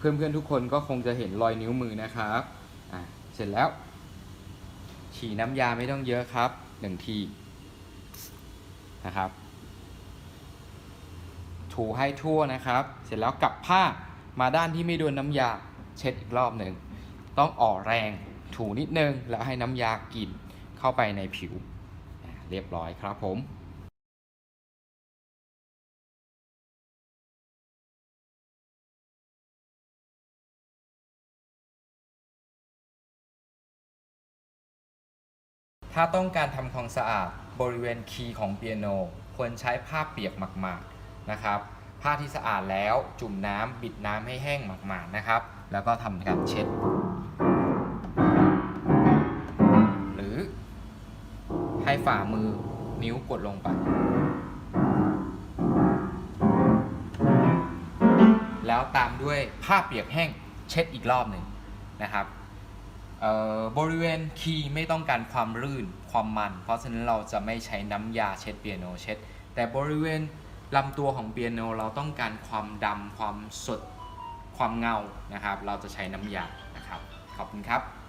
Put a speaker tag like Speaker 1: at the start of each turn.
Speaker 1: เพื่อนๆทุกคนก็คงจะเห็นรอยนิ้วมือนะครับอะเสร็จแล้ว ฉีดน้ำยาไม่ต้องเยอะครับหนึ่งทีนะครับถูให้ทั่วนะครับ เสร็จแล้วกลับผ้ามาด้านที่ไม่โดนน้ำยาเช็ดอีกรอบหนึ่ง ต้องออกแรงถูนิดนึงแล้วให้น้ำยากินเข้าไปในผิว เรียบร้อยครับผม ถ้าต้องการทำความสะอาดบริเวณคีย์ของเปียโน ควรใช้ผ้าเปียกหมาดๆนะครับ ผ้าที่สะอาดแล้วจุ่มน้ำบิดน้ำให้แห้งหมาดๆนะครับ แล้วก็ทำการเช็ด หรือให้ฝ่ามือนิ้วกดลงไป แล้วตามด้วยผ้าเปียกแห้งเช็ดอีกรอบหนึ่งนะครับ บริเวณคีย์ไม่ต้องการความรื่นความมัน เพราะฉะนั้นเราจะไม่ใช้น้ำยาเช็ดเปียโนเช็ด แต่บริเวณลำตัวของเปียโนเราต้องการความดำความสดความเงานะครับ เราจะใช้น้ำยานะครับ ขอบคุณครับ